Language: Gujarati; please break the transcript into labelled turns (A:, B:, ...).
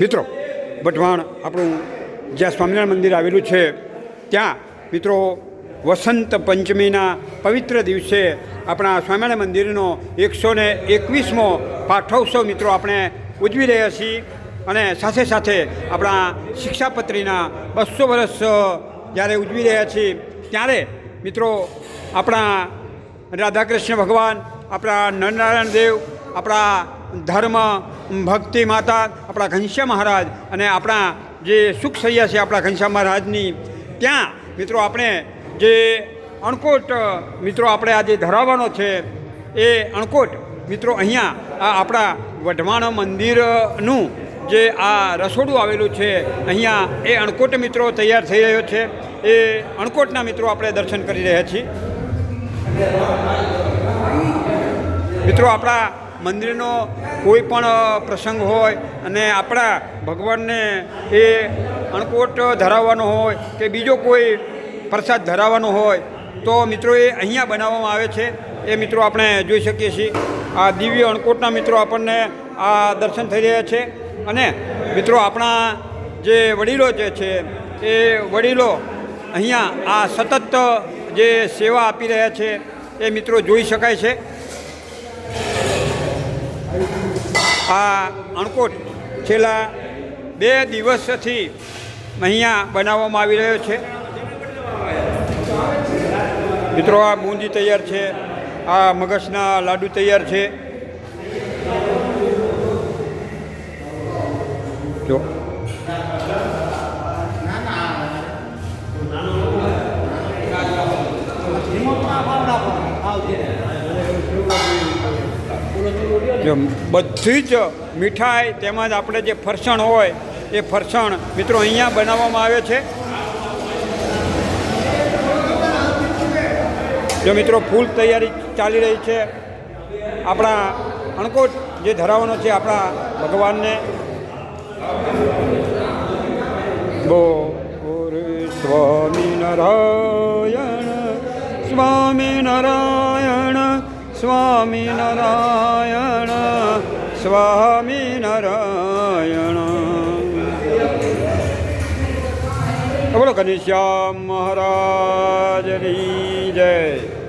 A: મિત્રો, વઢવાણ આપણું જ્યાં સ્વામિનારાયણ મંદિર આવેલું છે, ત્યાં, મિત્રો, વસંત પંચમીના પવિત્ર દિવસે આપણા સ્વામિનારાયણ મંદિરનો એકસો ને એકવીસમો પાઠોત્સવ મિત્રો આપણે ઉજવી રહ્યા છીએ અને સાથે સાથે આપણા શિક્ષાપત્રીના બસો વર્ષ જ્યારે ઉજવી રહ્યા છીએ, ત્યારે, મિત્રો, આપણા રાધાકૃષ્ણ ભગવાન, આપણા નરનારાયણ દેવ, આપણા ધર્મ, ભક્તિ માતા આપણા ઘનશ્યામ મહારાજ અને આપણા જે સુખ સૈયા છે આપણા ઘનશ્યામ મહારાજની. ત્યાં, મિત્રો, આપણે જે અણકોટ, મિત્રો, આપણે આજે ધરાવવાનો છે, એ અણકોટ, મિત્રો, અહીંયા આ આપણા વઢવાણ મંદિરનું જે આ રસોડું આવેલું છે, અહીંયા એ અણકોટ, મિત્રો, તૈયાર થઈ રહ્યો છે. એ અણકોટના, મિત્રો, આપણે દર્શન કરી રહ્યા છીએ. મિત્રો, આપણા મંદિરનો કોઈ પણ પ્રસંગ હોય અને આપણા ભગવાનને એ અણકોટ ધરાવવાનો હોય કે બીજો કોઈ પ્રસાદ ધરાવવાનો હોય, તો મિત્રો એ અહીંયા બનાવવામાં આવે છે. એ મિત્રો આપણે જોઈ શકીએ છીએ. આ દિવ્ય અણકોટના મિત્રો આપણને આ દર્શન થઈ રહ્યા છે. અને મિત્રો આપણા જે વડીલો જે છે, એ વડીલો અહીંયા આ સતત જે સેવા આપી રહ્યા છે, એ મિત્રો જોઈ શકાય છે. આ અણકોટ છેલ્લા બે દિવસથી અહીંયા બનાવવામાં આવી રહ્યો છે. મિત્રો, આ બુંદી તૈયાર છે, આ મગજના લાડુ તૈયાર છે. જો. બધી જ મીઠાઈ તેમજ આપણે જે ફરસાણ હોય, એ ફરસાણ મિત્રો અહીંયા બનાવવામાં આવે છે. જો મિત્રો ફૂલ તૈયારી ચાલી રહી છે, આપણા અણકોટ જે ધરાવવાનો છે આપણા ભગવાનને. બો સ્વામી નારાયણ સ્વામિનારાયણ સ્વામિનારાયણ સ્વામિનારાયણ બોલો ઘનશ્યામ મહારાજની જય.